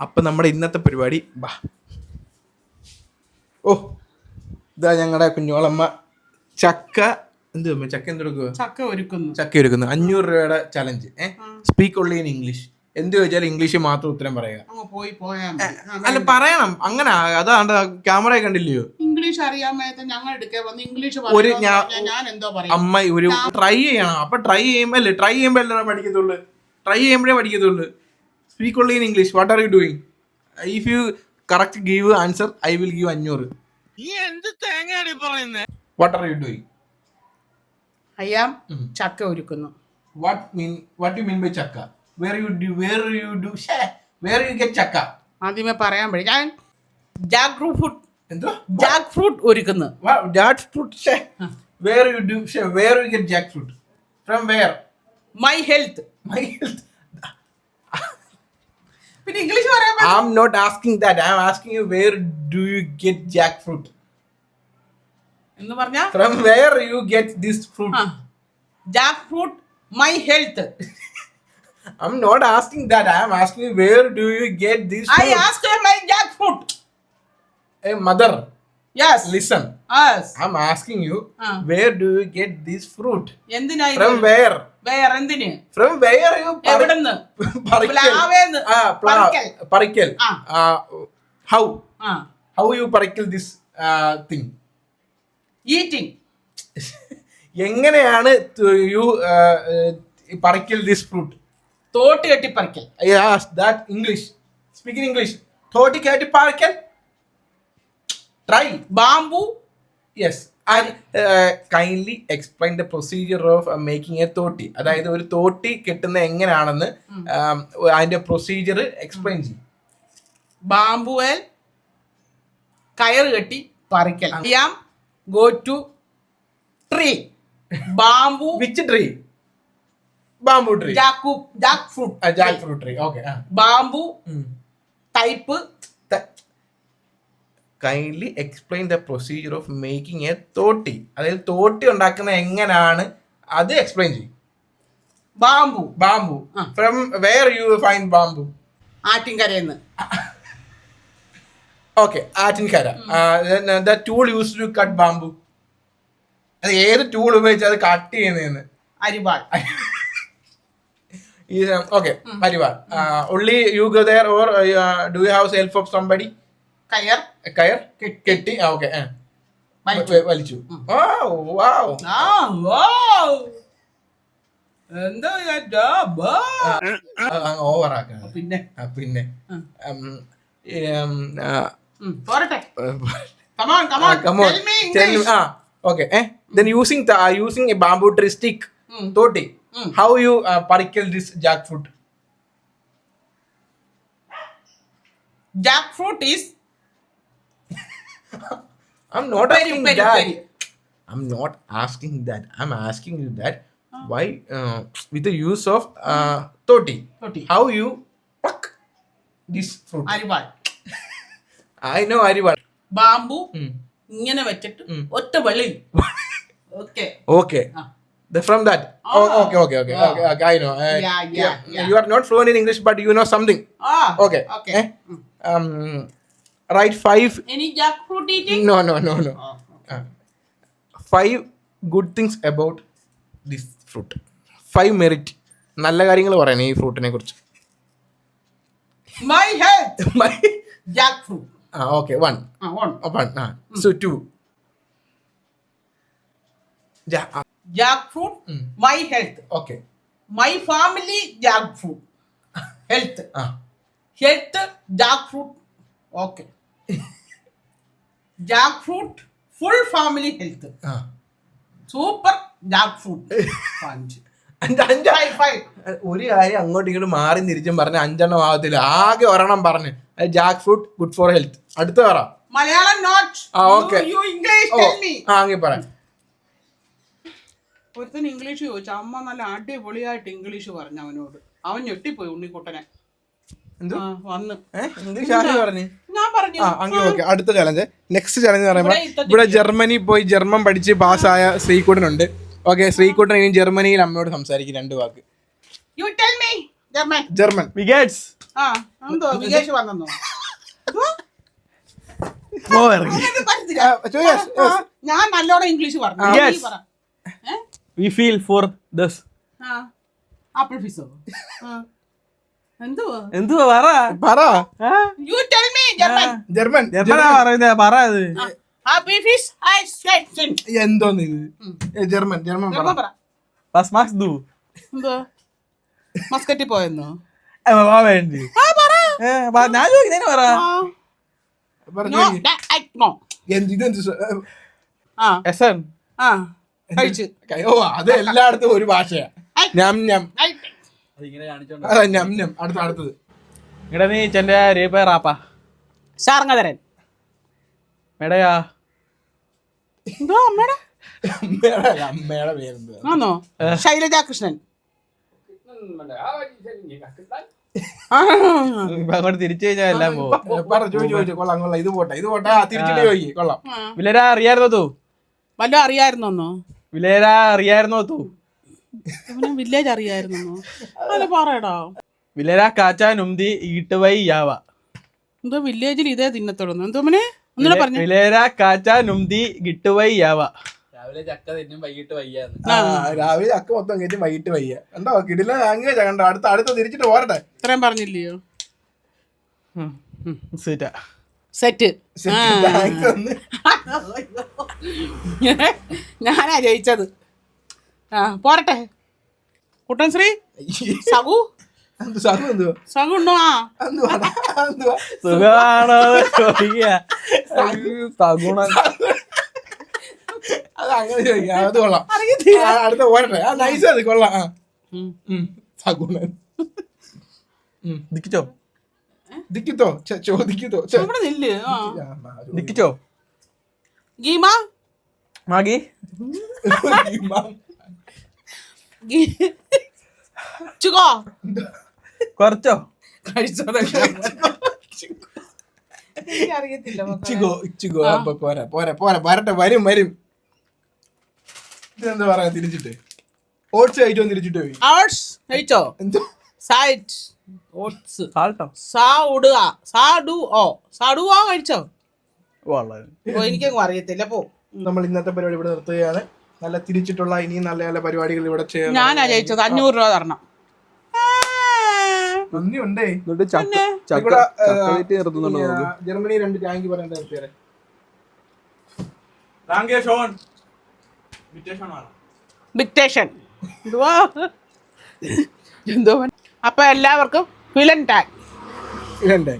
അപ്പം നമ്മുടെ ഇന്നത്തെ പരിപാടി ബാ. ഓ ഇതാ ഞങ്ങളുടെ കുഞ്ഞോളമ്മ ചക്ക എന്ത് ചക്ക എന്തെടുക്കുക ചക്ക ഒരുക്കുന്നു. ചക്ക ഒരുക്കുന്നു. അഞ്ഞൂറ് രൂപയുടെ ചലഞ്ച് ഏ? സ്പീക്ക് ഓൺലി ഇൻ ഇംഗ്ലീഷ് എന്ത് ചോദിച്ചാലും ഇംഗ്ലീഷ് മാത്രം ഉത്തരം പറയുക പോയി അല്ല പറയണം. അങ്ങനെ അതാണ്ട് ക്യാമറ കണ്ടില്ലയോ? ഇംഗ്ലീഷ് അറിയാൻ മേത്ത ഞങ്ങൾ എടുക്കേ വന്ന് ഇംഗ്ലീഷ് ഒരു ഞാൻ എന്തോ പറയും. അമ്മ ഒരു ട്രൈ ചെയ്യണം. അപ്പൊ ട്രൈ ചെയ്യുമ്പോ അല്ലേ? ട്രൈ ചെയ്യുമ്പോ അല്ലേ? പഠിക്കത്തുള്ളൂ ട്രൈ ചെയ്യുമ്പോഴേ പഠിക്കത്തുള്ളൂ. Speak only in English what are you doing if you correct give answer I will give അഞ്ഞൂറ്. What are you doing I'm ചക്ക ഒരുക്കുന്നു. What mean what you mean by ചക്ക? Where you do where you do where you get ചക്ക? ആദ്യമേ പറയാൻ പറ്റും ഞാൻ Jack fruit എന്തോ ജാക്ക് ഫ്രൂട്ട് ഒരുക്കുന്നു. Jackfruit where you do where you get jackfruit from where my health my health പിന്നെ English പറയാൻ പറ്റും I'm not asking that. I'm asking you where do you get jackfruit? എന്ന് പറഞ്ഞാ From where you get this fruit? Jackfruit my health I'm not asking that. I'm asking you where do you get this I fruit? Ask my jackfruit Hey mother, Yes listen. Yes I'm asking you Ah. where do you get this fruit? എന്തിനാ? From where? where എന്തിന് From where you pari- എവിടുന്ന് പറിക്കൽ? Ah, pla- പറിക്കൽ. പറിക്കൽ. Ah. Ah, how? How you പറിക്കൽ this uh, thing? Eating എങ്ങനെയാണ് you പറിക്കൽ this fruit തോട്ട് കെട്ടി പറിക്കൽ ദാറ്റ് ഇംഗ്ലീഷ് സ്പീക്കിംഗ് English. തോട്ടി കെട്ടി English. Thirty bamboo yes and kindly explain the procedure of making a തോട്ടി അതായത് ഒരു തോട്ടി കിട്ടുന്ന എങ്ങനെയാണെന്ന് um, അതിന്റെ പ്രൊസീജിയർ എക്സ്പ്ലെയിൻ ചെയ്യും. ബാമ്പുവേൽ കയർ കെട്ടി പറിക്കൽ. അറിയാം go to tree bamboo which tree bamboo tree jack jackfruit jackfruit tree okay bamboo type kindly explain the procedure of making a തോട്ടി അതായത് തോട്ടി ഉണ്ടാക്കുന്ന എങ്ങനെയാണ് അത് എക്സ്പ്ലെയിൻ ചെയ്യും. Bamboo. Bamboo. From where you find bamboo ആറ്റിൻകരയെന്ന്. Okay Attinkara. The tool use to cut bamboo അത് ഏത് tool ഉപയോഗിച്ച് അത് കട്ട് ചെയ്യുന്നതെന്ന്? അരിവാൾ. ഓക്കെ അരിവാൾ. Will you go there or do you have self of somebody കയർ കയർ കെട്ടി. കെട്ടി ഓക്കെ വലിച്ചു. ആ? ആ. ആക്കണം പിന്നെ ആ, പിന്നെ ആ, uh, ah, ah. Eh? Uh, using a bamboo stick, Mm. toti. Mm. How you uh, this jackfruit? Jackfruit is I'm not Very, asking very, that. very. I'm not asking that. I'm asking you that why uh, with the use of uh, toti. തൊട്ടി How you pluck this fruit? അരിവാൾ I know Arival. Bamboo Mm. ഇങ്ങനെ വെച്ചിട്ട് ഉം. ഒറ്റ വെള്ളി okay Okay. ആ. The, from that. Ah. Oh, okay, okay, okay, Ah. okay, okay. I know. Uh, Yeah, yeah, yeah. You are not fluent in English, but you know something. ആ Okay. Okay Eh? Um, write five. No no no no No, no, no, no. Uh, five good things about this fruit. Five merit. നല്ല കാര്യങ്ങൾ പറയണേ ഈ ഫ്രൂട്ടിനെ കുറിച്ച്. My health jackfruit ah okay one one ah. So two jackfruit. My health okay my family jackfruit health health jackfruit okay jackfruit full family health super jackfruit ഒരു കാര്യം അങ്ങോട്ട് ഇങ്ങോട്ട് മാറി തിരിച്ചും പറഞ്ഞ അഞ്ചെണ്ണം ആവത്തില്ല. ആകെ ഒരെണ്ണം പറഞ്ഞു. Jack fruit good for health അടുത്ത പറ. Malayalam not ah, okay you English oh tell me ah അങ്ങനെ പറ. ഒരുത്തൻ ഇംഗ്ലീഷ് ചോദിച്ചു അമ്മ നല്ല അടിപൊളിയായിട്ട് ഇംഗ്ലീഷ് പറഞ്ഞു അവനോട്. അവൻ ഞെട്ടിപ്പോയി ഉണ്ണിക്കുട്ടനെ. വന്ന്. ഇംഗ്ലീഷ് ആര് പറഞ്ഞു? ആ അങ്ങനെ ഓക്കെ. അടുത്ത ചലഞ്ച് നെക്സ്റ്റ് ചലഞ്ച് എന്ന് പറയുമ്പോൾ ഇവിടെ ജർമ്മനി പോയി ജർമ്മൻ പഠിച്ച് പാസ്സായ ശ്രീകുട്ടനുണ്ട്. ഓക്കെ ശ്രീകുട്ടൻ ഇനി ജർമ്മനിയിൽ അമ്മയോട് സംസാരിക്കും രണ്ട് വാക്ക്. You tell me German? ആ എന്തോ. ഞാൻ നല്ലോണം ഇംഗ്ലീഷ് പറഞ്ഞു. വി ഫീൽ ഫോർ ദസ് ആപ്പിൾ ഫിസോ എന്തുവാ? എന്തുവാ പറ. പറ. You tell me German German ജർമ്മനാ പറയുന്നത് പറ അത്. ആപ്പിൾ ഫിഷ് ഐ സ്കെറ്റ്സിൻ എന്തോന്ന് ഇത്? ഏ, ജർമ്മൻ ജർമ്മൻ പറ. ജർമ്മൻ പറ. ബസ് മാക്സ് ദു എന്തുവാ? മസ്കറ്റിൽ പോയെന്നോ? വേണ്ടി. പറ, ഞാൻ ചോദിക്കുന്നതിന് പറ. ആ. പറ, നോ ചോദിക്ക്. ഐ നോ എന്ത് ഇതെന്ത് ആ. എസ് ആ. കഴിച്ച്. ഓ അത് എല്ലായിടത്തും ഒരു ഭാഷയാ. ഞാൻ അടുത്ത അടുത്തത്. ഇവിടെ നീ ചെന്റെ മേടയാ എന്തോ അമ്മയുടെ അമ്മയുടെ അമ്മയുടെ പേരെന്ത്? ആണോ ശൈലജ കൃഷ്ണൻ. അങ്ങോട്ട് തിരിച്ചു കഴിഞ്ഞാൽ എല്ലാം പോകും ഇത് പോട്ടെ ഇത് പോട്ടെ. ആ തിരിച്ചിട്ട് ചോദിക്കും കൊള്ളാം. ആ. വിലേര അറിയായിരുന്നോ തൂ? വല്ലതും അറിയായിരുന്നോ വിലേര അറിയായിരുന്നോ തൂ? വില്ലേജ് അറിയായിരുന്നു? അല്ല പറയടാ. വില്ലരാ കാച്ച നുംതി ഈട്ടുവൈ യാവ. എന്തോ വില്ലേജിൽ ഇതേ തിന്നത്തുള്ളൂ എന്തോ മനെ? ഒന്നുകൂടെ പറഞ്ഞു. വിലേര കാച്ച നുംതി ഗിട്ടുവൈ യാവ. രാവിലെ ചക്ക തിന്നും വൈകിട്ട് വയ്യാന്ന്. ആ, രാവിലെ ചക്ക മൊത്തം കയറ്റി വൈകിട്ട് വയ്യ. കണ്ടോ? കിടില ലാംഗ്വേജ് കണ്ടോ? അടുത്ത അടുത്ത തിരിച്ചിട്ട് പോരട്ടെ. ഇത്രയും പറഞ്ഞില്ലയോ? സീറ്റാ സെറ്റ്. ഞാനാ ജയിച്ചത്. ആ പോരട്ടെ. കുട്ടൻ ശ്രീ സഗു ഉണ്ടോ? ആ. അത് അങ്ങനെ ചോദിക്കാം. അത് കൊള്ളാം. അടുത്ത പോരട്ടെ. ആ നൈസ് അത് കൊള്ളാം. ആ. സഗുണൻ ദിക്കിച്ചോ? ദിക്കിത്തോ? ദിക്കിച്ചോ? ഗീമ? മാഗി? ഇമാം. ഗീ- ചുകോ കുറച്ചോ അറിയത്തില്ല ഇച്ചിഗോ ഇച്ചിഗോ അപ്പൊ പോരാ പോരാ പോരാ. വരട്ടെ വരും വരും. ഇതെന്താ പറയാ തിരിച്ചിട്ട്. ഓട്സ് കഴിച്ചോ തിരിച്ചിട്ട് പോയി. ആർട്സ് കഴിച്ചോ? എന്തോ? സൈറ്റ് ഓട്സ്. സാൾട്ടോ? സാ ഉടുക ഓ. കഴിച്ചോ? വളരെ. ഓ എനിക്കങ്ങ് അറിയത്തില്ല. പോ. നമ്മൾ ഇന്നത്തെ പരിപാടി ഇവിടെ നിർത്തുകയാണ്. നല്ല തിരിച്ചിട്ടുള്ള ഇനിയും നല്ല നല്ല പരിപാടികൾ ഇവിടെ ചെയ്യാൻ ഞാനാ ജയിച്ചത്. അഞ്ഞൂറ് രൂപ തരണം. നന്ദിയുണ്ടേ എന്നിട്ട് ചക്ക ചക്ക ഇവിടെ, ഏ, ചക്ക തീറ്റി നിർത്തുന്നുണ്ടോ ഈ, നോക്ക്. ആ, ജർമ്മനി രണ്ട് ടാങ്ക് പറയേണ്ട നിർത്തിയാരെ ഡിക്റ്റേഷൻ എന്തുവാ എന്തോ അപ്പൊ എല്ലാവർക്കും ഫിലൻ ടാഗ് ഇരണ്ടേ